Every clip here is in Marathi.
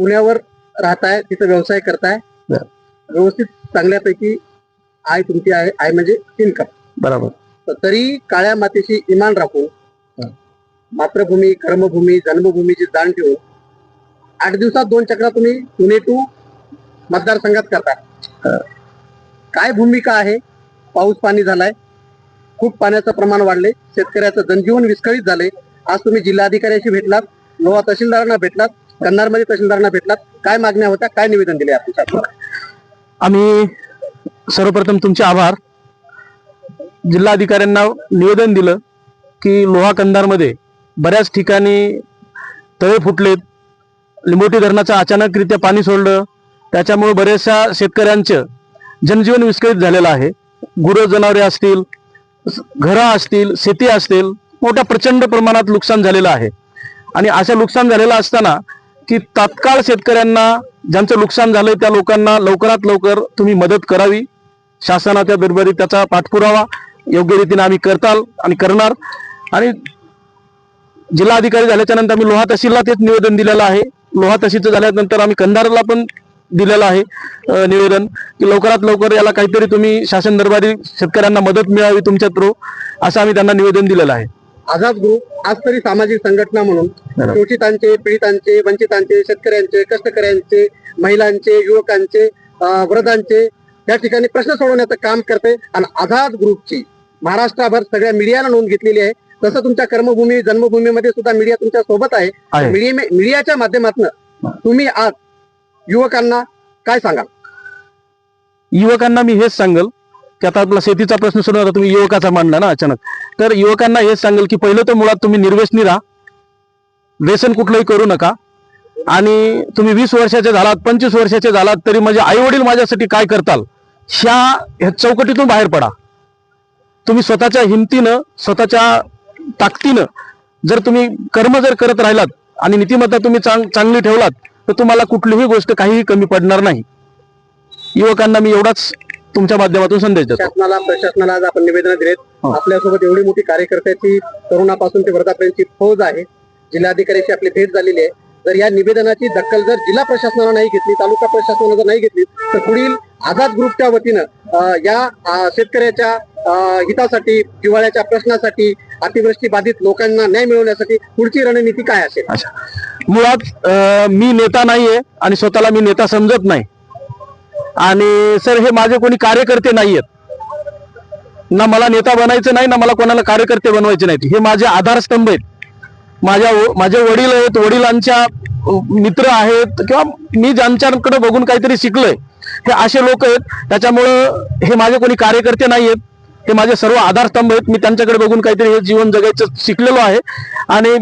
पुण्यावर राहताय तिथं व्यवसाय करताय. व्यवस्थित चांगल्यापैकी आय तुमची आहे आय म्हणजे इन्कम बरोबर. तर तरी काळ्या मातीशी इमान राखून. मातृभूमी कर्मभूमी जन्मभूमीची जाण ठेवून आठ दिवसात दोन चक्रा तुम्ही पुणे टू मतदारसंघात करता. काय भूमिका आहे? पाऊस पाणी झालाय. खूप पाण्याचं प्रमाण वाढले शेतकऱ्याचं जनजीवन विस्कळीत झाले आज तुम्ही जिल्हाधिकाऱ्याशी भेटलात लोहा तहसीलदारांना भेटलात. कन्नारमध्ये तहसीलदारांना भेटलात. काय मागण्या होत्या? काय निवेदन दिले आपण? आम्ही सर्वप्रथम तुमचे आभार. जिल्हाधिकाऱ्यांना निवेदन दिलं की लोहा कंधारमध्ये बऱ्याच ठिकाणी तळे फुटलेत. लिंबोटी धरणाचं अचानकरित्या पाणी सोडलं. त्याच्यामुळे बऱ्याचशा शेतकऱ्यांचं जनजीवन विस्कळीत झालेलं आहे. गुरं जनावरे असतील घरं असतील शेती असतील मोठ्या प्रचंड प्रमाणात नुकसान झालेलं आहे. आणि असं नुकसान झालेलं असताना की तात्काळ शेतकऱ्यांना ज्यांचं नुकसान झालंय त्या लोकांना लवकरात लवकर तुम्ही मदत करावी. शासनाच्या दरबारी त्याचा पाठपुरावा योग्य रीतीने आम्ही करताल आणि करणार. आणि जिल्हाधिकारी झाल्याच्यानंतर आम्ही लोहा तहसीलला तेच निवेदन दिलेलं आहे. लोहा तहसीलचं झाल्यानंतर आम्ही कंधारला पण दिलेलं आहे निवेदन की लवकरात लवकर याला काहीतरी तुम्ही शासन दरबारी शेतकऱ्यांना मदत मिळावी तुमच्या थ्रू असं आम्ही त्यांना निवेदन दिलेलं आहे. आझाद ग्रुप आज तरी सामाजिक संघटना म्हणून. शोषितांचे पीडितांचे वंचितांचे शेतकऱ्यांचे कष्टकऱ्यांचे महिलांचे युवकांचे वृद्धांचे या ठिकाणी प्रश्न सोडवण्याचं काम करते. आणि आझाद ग्रुपची महाराष्ट्रभर सगळ्या मीडियाला नोंद घेतलेली आहे. तसं तुमच्या कर्मभूमी जन्मभूमीमध्ये सुद्धा मीडिया तुमच्यासोबत आहे. आहे. मीडिया मीडियाच्या माध्यमातून तुम्ही आज युवकांना काय सांगाल? युवकांना मी हेच सांगल की आता आपला शेतीचा प्रश्न सोडून आता तुम्ही युवकाचा मांडला ना अचानक. तर युवकांना हेच सांगेल की पहिलं तर मुळात तुम्ही निर्वेशनी राहा. व्यसन कुठलंही करू नका. आणि तुम्ही वीस वर्षाचे झालात पंचवीस वर्षाचे झालात तरी म्हणजे आई वडील माझ्यासाठी काय करताल? ह्या ह्या चौकटीतून बाहेर पडा. तुम्ही स्वतःच्या हिमतीनं स्वतःच्या ताकदीनं जर तुम्ही कर्म जर करत राहिलात आणि नीतिमत्ता तुम्ही चांग चांगली ठेवलात तर तुम्हाला कुठलीही गोष्ट काहीही कमी पडणार नाही. युवकांना मी एवढाच तुमच्या माध्यमातून संदेश देतो. शासनाला प्रशासनाला आज आपण निवेदन दिलेत. हो. आपल्यासोबत एवढी मोठी कार्यकर्त्याची तरुणापासून ते वृद्धापर्यंतची फौज आहे. जिल्हाधिकाऱ्याची आपली भेट झालेली आहे. जर या निवेदनाची दखल जर जिल्हा प्रशासनानं नाही घेतली तालुका प्रशासनानं जर नाही घेतली तर पुढील आझाद ग्रुपच्या वतीनं अं, या अं, शेतकऱ्याच्या अं, हितासाठी हिवाळ्याच्या प्रश्नासाठी अतिवृष्टी बाधित लोकांना न्याय मिळवण्यासाठी पुढची रणनीती काय असेल? अच्छा. मुळात अं, मी नेता नाहीये आणि स्वतःला मी नेता समजत नाही. आणि सर हे माझे कोणी कार्यकर्ते नाहीयेत. ना मला नेता बनायचं नाही ना मला कोणाला कार्यकर्ते बनवायचे नाहीत. हे माझे आधारस्तंभ आहेत. माझ्या माझे वडील आहेत वडिलांच्या मित्र आहेत किंवा मी ज्यांच्याकडे बघून काहीतरी शिकलोय हे असे लोक आहेत. त्याच्यामुळं हे माझे कोणी कार्यकर्ते नाहीयेत. हे माझे सर्व आधारस्तंभ आहेत. मी त्यांच्याकडे बघून काहीतरी हे जीवन जगायचं शिकलेलो आहे. आणि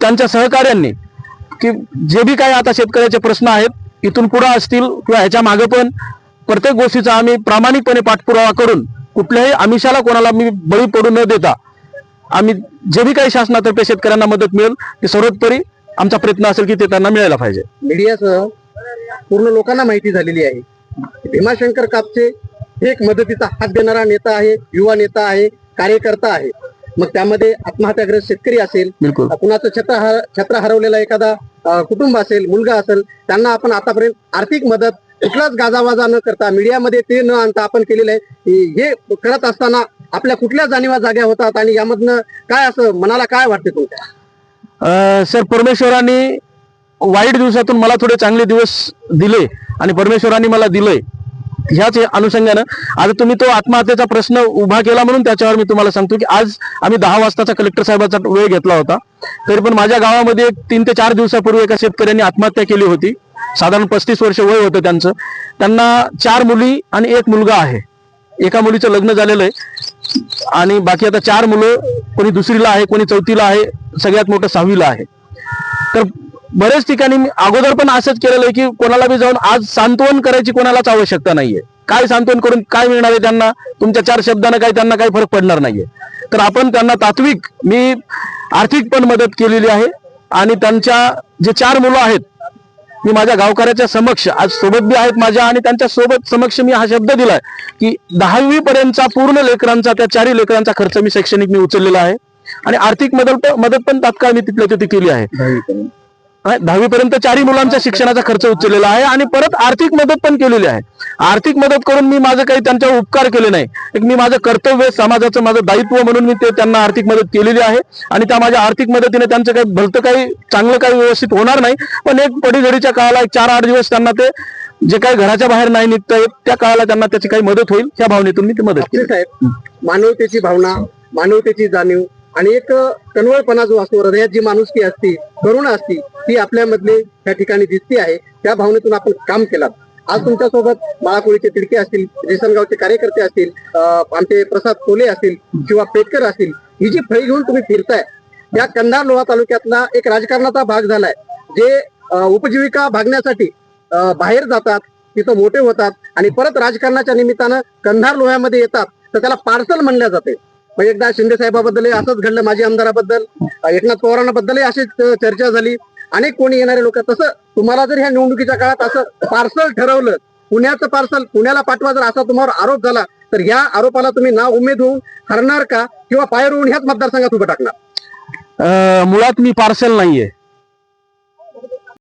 त्यांच्या सहकार्यांनी की जे बी काय आता शेतकऱ्याचे प्रश्न आहेत इथून पुढे असतील किंवा ह्याच्या मागे पण प्रत्येक गोष्टीचा आम्ही प्रामाणिकपणे पाठपुरावा करून कुठल्याही आमिषाला कोणाला मी बळी पडू न देता आम्ही जे बी काही शासनातर्फे शेतकऱ्यांना मदत मिळेल ते सर्वोत्तरी आमचा प्रयत्न असेल की ते त्यांना मिळायला पाहिजे. मीडियासह पूर्ण लोकांना माहिती झालेली आहे. भीमाशंकर कापचे एक मदतीचा हात देणारा नेता आहे युवा नेता आहे कार्यकर्ता आहे. मग त्यामध्ये आत्महत्याग्रस्त शेतकरी असेल बिलकुल. कुणाचं छत्र छत्र हरवलेला एखादा कुटुंब असेल मुलगा असेल त्यांना आपण आतापर्यंत आर्थिक मदत कुठलाच गाजावाजा न करता मीडियामध्ये ते न आणता आपण केलेलं आहे. हे करत असताना आपल्या कुठल्या जाणीवा जाग्या होतात आणि यामधनं काय असं मनाला काय वाटते तुमच्या? सर परमेश्वरांनी वाईट दिवसातून मला थोडे चांगले दिवस दिले आणि परमेश्वरांनी मला दिलंय. ह्याच अनुषंगानं आज तुम्ही तो आत्महत्येचा प्रश्न उभा केला म्हणून त्याच्यावर मी तुम्हाला सांगतो की आज आम्ही दहा वाजताचा कलेक्टर साहेबाचा वेळ घेतला होता. तरी पण माझ्या गावामध्ये तीन ते चार दिवसापूर्वी एका शेतकऱ्यांनी आत्महत्या केली होती. साधारण पस्तीस वर्ष वय होतं त्यांचं. त्यांना चार मुली आणि एक मुलगा आहे. एका मुलीचं लग्न झालेलं आहे. आणि बाकी आता चार मुलं कोणी दुसरीला आहे कोणी चौथीला आहे सगळ्यात मोठं सहावीला आहे. तर बरेच ठिकाणी मी अगोदर पण असंच केलेलं आहे की कोणाला बी जाऊन आज सांत्वन करायची कोणालाच आवश्यकता नाहीये. काय सांत्वन करून काय मिळणार आहे त्यांना? तुमच्या चार शब्दानं काही त्यांना काही फरक पडणार नाहीये. तर आपण त्यांना तात्विक मी आर्थिक पण मदत केलेली आहे आणि त्यांच्या जे चार मुलं आहेत मी माझ्या गावकऱ्याच्या समक्ष आज सोबत बी आहेत माझ्या आणि त्यांच्यासोबत समक्ष मी हा शब्द दिलाय की दहावी पर्यंतचा पूर्ण लेकरांचा त्या चारही लेकरांचा खर्च मी शैक्षणिक मी उचललेला आहे. आणि आर्थिक मदत मदत पण तात्काळ मी तिथल्या तिथे केली आहे. दहावी पर्यंत चारही मुलांच्या शिक्षणाचा खर्च उचललेला आहे आणि परत आर्थिक मदत पण केलेली आहे. आर्थिक मदत करून मी माझं काही त्यांच्यावर उपकार केले नाही. एक मी माझं कर्तव्य समाजाचं माझं दायित्व म्हणून मी ते त्यांना आर्थिक मदत केलेली आहे. आणि त्या माझ्या आर्थिक मदतीने त्यांचं काही भलतं काही चांगलं काही व्यवस्थित होणार नाही. पण एक पडीझडीच्या काळाला एक चार आठ दिवस त्यांना ते जे काही घराच्या बाहेर नाही निघता येत त्या काळाला त्यांना त्याची काही मदत होईल. त्या भावनेतून मी ती मदत केली. मानवतेची भावना मानवतेची जाणीव आणि एक कणवळपणा जो असतो हृदयात जी माणुसकी असती करुणा असती ती आपल्यामधले त्या ठिकाणी दिसती आहे. त्या भावनेतून आपण काम केलं. आज तुमच्यासोबत बाळाकोळीचे तिडके असतील रेसनगावचे कार्यकर्ते असतील आमचे प्रसाद कोले असतील किंवा पेटकर असतील ही जी फळी घेऊन तुम्ही फिरताय या कंधार लोहा तालुक्यातला एक राजकारणाचा भाग झालाय. जे उपजीविका भागण्यासाठी बाहेर जातात तिथं मोठे होतात आणि परत राजकारणाच्या निमित्तानं कंधार लोह्यामध्ये येतात तर त्याला पार्सल म्हणल्या जाते. मग एकदा शिंदे साहेबाबद्दल असंच घडलं माजी आमदाराबद्दल एकनाथ पवारांबद्दलही अशीच चर्चा झाली. अनेक कोणी येणारे लोक तसं तुम्हाला जर ह्या निवडणुकीच्या काळात असं पार्सल ठरवलं पुण्याचं पार्सल पुण्याला पाठवा जर असा तुम्हावर आरोप झाला तर या आरोपाला तुम्ही ना उमेद होऊन हरणार का किंवा पायर होऊन ह्याच मतदारसंघात उभं टाकणार? अं, मुळात मी पार्सल नाहीये.